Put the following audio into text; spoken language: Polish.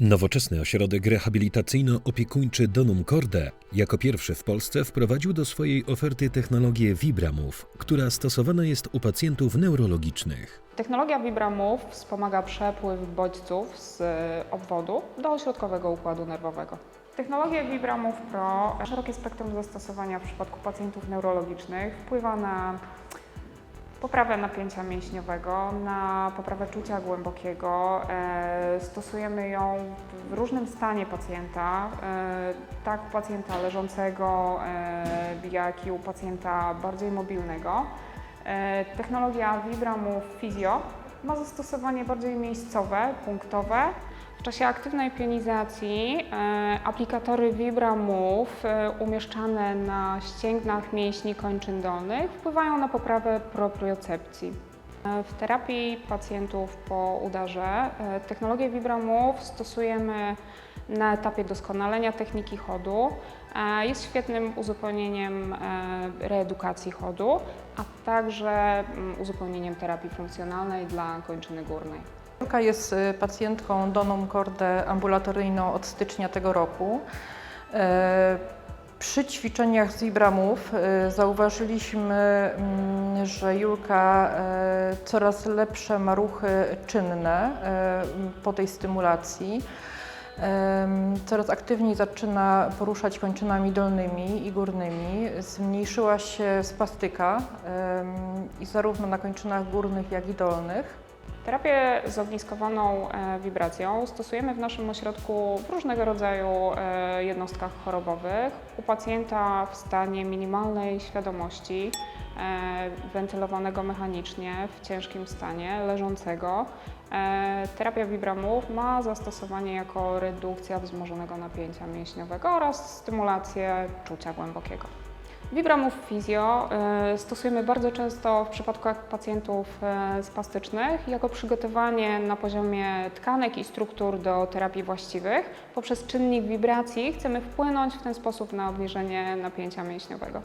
Nowoczesny ośrodek rehabilitacyjno-opiekuńczy Donum Corde jako pierwszy w Polsce wprowadził do swojej oferty technologię Vibramove, która stosowana jest u pacjentów neurologicznych. Technologia Vibramove wspomaga przepływ bodźców z obwodu do ośrodkowego układu nerwowego. Technologia Vibramove Pro, szerokie spektrum zastosowania w przypadku pacjentów neurologicznych, wpływa na poprawę napięcia mięśniowego, na poprawę czucia głębokiego. E, Stosujemy ją w różnym stanie pacjenta, e, tak u pacjenta leżącego, e, jak i u pacjenta bardziej mobilnego. Technologia Vibramove Physio ma zastosowanie bardziej miejscowe, punktowe. W czasie aktywnej pionizacji e, aplikatory Vibramove e, umieszczane na ścięgnach mięśni kończyn dolnych wpływają na poprawę propriocepcji. E, W terapii pacjentów po udarze technologię Vibramove stosujemy na etapie doskonalenia techniki chodu. Jest świetnym uzupełnieniem reedukacji chodu, a także mm, uzupełnieniem terapii funkcjonalnej dla kończyny górnej. Julka jest y, pacjentką Donum Corde ambulatoryjną od stycznia tego roku. E, Przy ćwiczeniach z Ibramów y, zauważyliśmy, mm, że Julka e, coraz lepsze ma ruchy czynne e, po tej stymulacji. Coraz aktywniej zaczyna poruszać kończynami dolnymi i górnymi. Zmniejszyła się spastyka i zarówno na kończynach górnych, jak i dolnych. Terapię zogniskowaną e, wibracją stosujemy w naszym ośrodku w różnego rodzaju e, jednostkach chorobowych. U pacjenta w stanie minimalnej świadomości, e, wentylowanego mechanicznie, w ciężkim stanie, leżącego. Terapia Vibramove ma zastosowanie jako redukcja wzmożonego napięcia mięśniowego oraz stymulację czucia głębokiego. Vibramove Physio e, stosujemy bardzo często w przypadkach pacjentów e, spastycznych jako przygotowanie na poziomie tkanek i struktur do terapii właściwych. Poprzez czynnik wibracji chcemy wpłynąć w ten sposób na obniżenie napięcia mięśniowego.